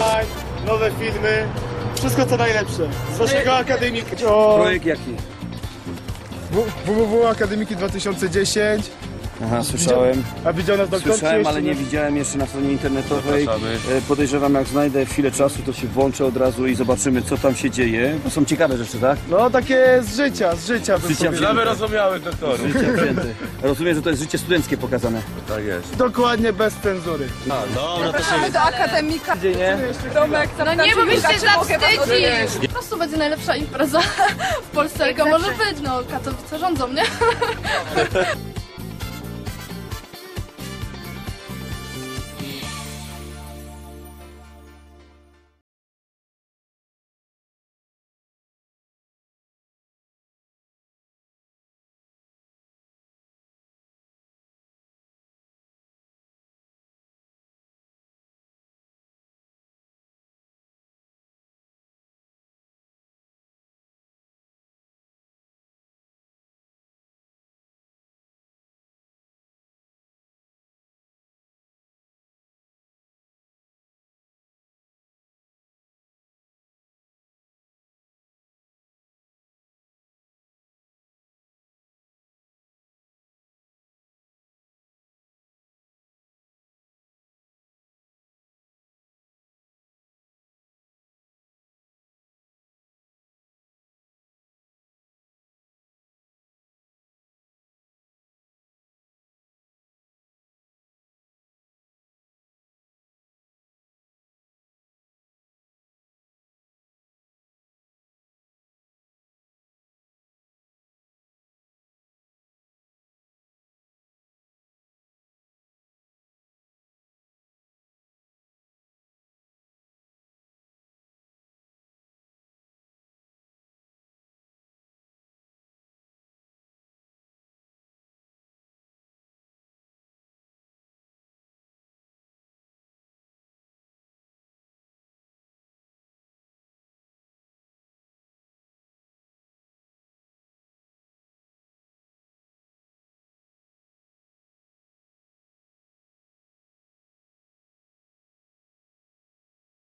online, nowe filmy, wszystko co najlepsze. Z waszego akademika. Projekt jaki? www.akademiki2010 Aha, słyszałem. A widział nas doktor? Słyszałem, ale nie widziałem jeszcze na stronie internetowej. E, Podejrzewam, jak znajdę chwilę czasu, to się włączę od razu i zobaczymy, co tam się dzieje. To są ciekawe rzeczy, tak? No takie z życia, z życia. bym życia powiedział. Doktorów. Życie wzięte. Rozumiem, że to jest życie studenckie pokazane. Tak jest. Dokładnie bez cenzury. Zapraszamy do akademika. Gdzie nie? Domek, No nie, bo byś się zawstydzisz. Po prostu będzie najlepsza impreza w Polsce, jaka może być. No, Katowice rządzą, nie?